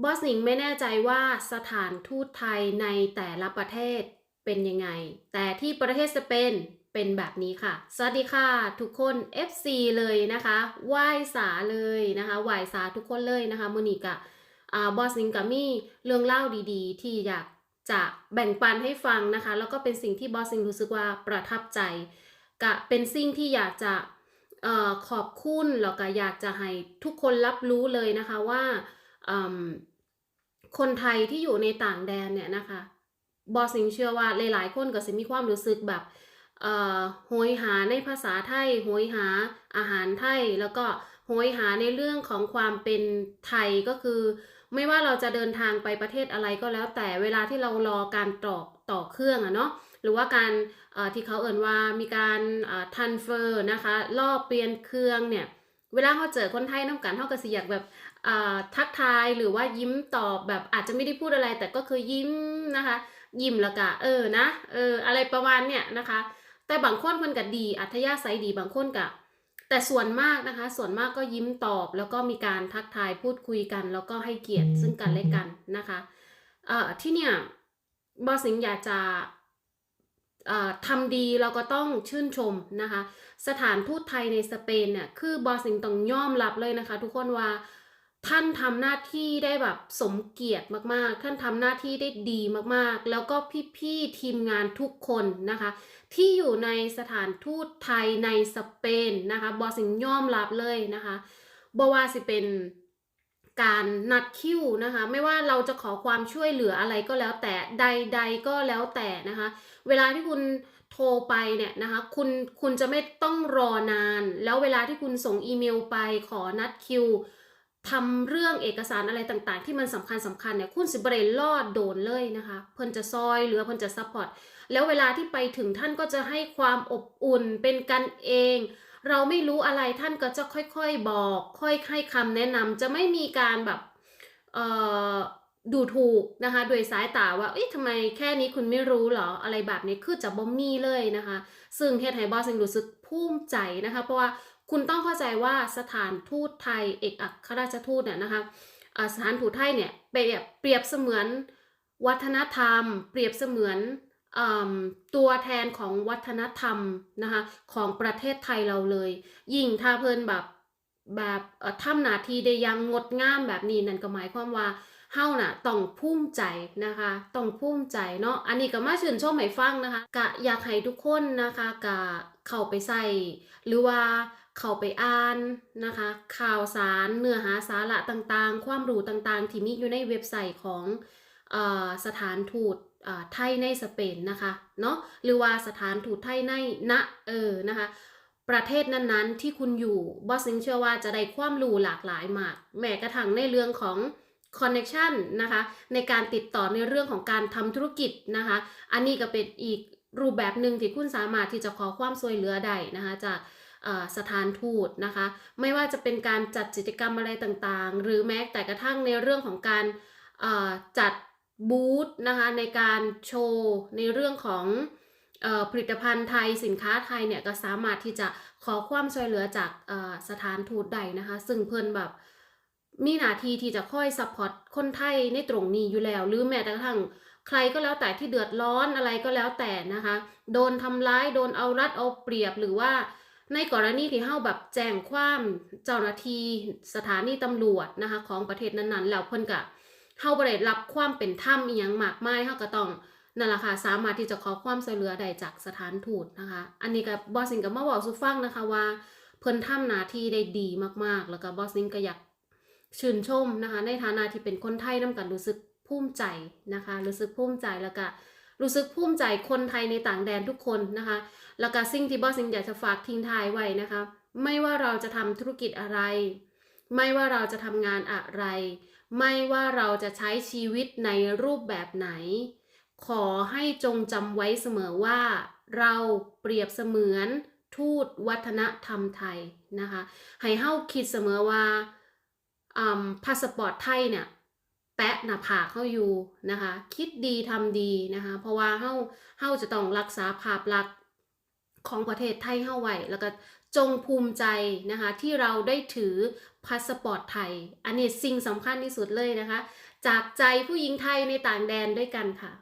บอสหนิงไม่แน่ใจว่าสถานทูตไทยในแต่ละประเทศเป็นยังไง แต่ที่ประเทศสเปนเป็นแบบนี้ค่ะ สวัสดีค่ะ ทุกคน FC เลยนะคะไหว้สาเลยนะคะไหว้สาทุกคนเลยนะคะมือนีกะอ่าบอสนิงกับมีเรื่องเล่าดีๆ ที่อยากจะแบ่งปันให้ฟังนะคะ แล้วก็เป็นสิ่งที่บอสนิงรู้สึกว่าประทับใจกะเป็นสิ่งที่อยากจะอขอบคุณแล้วก็อยากจะให้ทุกคนรับรู้เลยนะคะว่า คนไทยที่อยู่ในต่างแดนเนี่ยนะคะบอสิงเชื่อว่าหลายๆ คนก็จะมีความรู้สึกแบบเอ่อโหยหาในภาษาไทยโหยหาอาหารไทย แล้วก็โหยหาในเรื่องของความเป็นไทยก็คือ ไม่ว่าเราจะเดินทางไปประเทศอะไรก็แล้ว แต่เวลาที่เรารอการต่อต่อเครื่องอะเนาะหรือว่าการที่เขาเอ่นว่ามีการทันเฟอร์นะคะรอบเปลี่ยนเครื่องเนี่ย เวลาเขาเจอคนไทยน้ำกันเขาก็สิอยากแบบทักทายหรือว่ายิ้มตอบแบบอาจจะไม่ได้พูดอะไร แต่ก็คือยิ้มนะคะ ยิ้มแล้วก็เออนะเอออะไรประมาณเนี่ยนะคะ แต่บางคนมันก็ดีอัธยาศัยดีบางคนก็แต่ส่วนมากนะคะ ส่วนมากก็ยิ้มตอบแล้วก็มีการทักทายพูดคุยกัน แล้วก็ให้เกียรติซึ่งกันและกันนะคะเอ่อที่เนี่ยบอสิงอยากจะ ทำดีเราก็ต้องชื่นชมนะคะ สถานทูตไทยในสเปนเนี่ยคือบอสสิงต้องยอมรับเลยนะคะ ทุกคนว่าท่านทำหน้าที่ได้แบบสมเกียรติมากๆ ท่านทำหน้าที่ได้ดีมากๆ แล้วก็พี่ๆทีมงานทุกคนนะคะ ที่อยู่ในสถานทูตไทยในสเปนนะคะบอสิงยอมรับเลยนะคะบว่าสิเป็น การนัดคิวนะคะ ไม่ว่าเราจะขอความช่วยเหลืออะไรก็แล้วแต่ใด ๆ ก็แล้วแต่นะคะ เวลาที่คุณโทรไปเนี่ยนะคะ คุณคุณจะไม่ต้องรอนาน แล้วเวลาที่คุณส่งอีเมลไปขอนัดคิวทำเรื่องเอกสารอะไรต่างๆ ที่มันสำคัญสำคัญเนี่ยคุณสิบเรนรอดโดนเลยนะคะ เพิ่นจะซอยหรือเพิ่นจะซัพพอร์ตแล้วเวลาที่ไปถึงท่านก็จะให้ความอบอุ่นเป็นกันเอง เราไม่รู้อะไรท่านก็จะค่อยๆบอก ค่อยให้คำแนะนำจะไม่มีการแบบเอ่อดูถูกนะคะโดยสายตาว่าเอ๊ะทำไมแค่นี้คุณไม่รู้หรออะไรแบบนี้คือจะบ่มีเลยนะคะ ซึ่งเฮดให้บอสซิงรู้สึกภูมิใจนะคะ เพราะว่าคุณต้องเข้าใจว่าสถานทูตไทยเอกอัครราชทูตเนี่ยนะคะสถานทูตไทยเนี่ยเปรียบเปรียบเสมือนวัฒนธรรม เปรียบเสมือน ตัวแทนของวัฒนธรรมนะคะของประเทศไทยเราเลย ยิ่งถ้าเพิ่นแบบแบบเอ่อทำนาทีได้ยังงดงามแบบนี้นั่นก็หมายความว่าเฮาน่ะต้องภูมิใจนะคะต้องภูมิใจเนาะอันนี้ก็มาชื่นชมให้ฟังนะคะกะอยากให้ทุกคนนะคะกะเข้าไปใส่หรือว่าเข้าไปอ่านนะคะ ข่าวสารเนื้อหาสาระต่างๆ ความรู้ต่างๆ ที่มีอยู่ในเว็บไซต์ของอสถานทูต ไทยในสเปนนะคะเนาะหรือว่าสถานทูตไทยในณเออนะคะประเทศนั้นๆ ที่คุณอยู่บอสซิงเชื่อว่าจะได้ความรู้หลากหลายมาก แม้กระทั่งในเรื่องของคอนเน c t ชันนะคะในการติดต่อในเรื่องของการทำธุรกิจนะคะอันนี้ก็เป็นอีกรูปแบบหนึ่งที่คุณสามารถที่จะขอความช่วยเหลือได้นะคะจากสถานทูตนะคะ ไม่ว่าจะเป็นการจัดกิจกรรมอะไรต่างๆ หรือแม้แต่กระทั่งในเรื่องของการจัด บูธนะคะในการโชว์ในเรื่องของออผลิตภัณฑ์ไทยสินค้าไทยเนี่ยก็สามารถที่จะขอความช่วยเหลือจากสถานทูตใดนะคะ ซึ่งเพิ่อนแบบมีหน้าที่ที่จะคอยซัพพอร์ตคนไทยในตรงนี้อยู่แล้ว หรือแม้แต่กระทั่งใครก็แล้วแต่ที่เดือดร้อนอะไรก็แล้วแต่นะคะ โดนทำร้ายโดนเอารัดเอาเปรียบหรือว่าในกรณีที่เฮาแบบแจ้งความเจ้าหน้าที่สถานีตำรวจนะคะของประเทศนั้นๆ แล้วเพิ่นก็ เฮาบ่ได้รับความเป็นธรรมอีหยังมากมายเฮาก็ต้องนั่นแหละค่ะสามารถที่จะขอความช่วยเหลือได้จากสถานทูตนะคะ อันนี้ก็บอสซิงก็มาบอกสู่ฟังนะคะว่า เพิ่นทำหน้าที่ได้ดีมากๆ แล้วก็บอสซิงก็อยากชื่นชมนะคะ ในฐานะที่เป็นคนไทยนํกันรู้สึกภูมิใจนะคะ รู้สึกภูมิใจแล้วก็รู้สึกภูมิใจคนไทยในต่างแดนทุกคนนะคะ แล้วก็สิ่งที่บอสซิงอยากจะฝากทิ้งท้ายไว้นะคะ ไม่ว่าเราจะทำธุรกิจอะไร ไม่ว่าเราจะทำงานอะไร ไม่ว่าเราจะใช้ชีวิตในรูปแบบไหน ขอให้จงจำไว้เสมอว่า เราเปรียบเสมือนทูตวัฒนธรรมไทยนะคะให้เฮาคิดเสมอว่าอ่าพาสปอร์ตไทยเนี่ยแปะหน้าผากเขาอยู่นะคะคิดดีทำดีนะคะเพราะว่าเฮาเฮาจะต้องรักษาภาพลักษณ์ของประเทศไทยเฮาไว้แล้วก็ จงภูมิใจนะคะที่เราได้ถือพาสปอร์ตไทย อันนี้สิ่งสำคัญที่สุดเลยนะคะ จากใจผู้หญิงไทยในต่างแดนด้วยกันค่ะ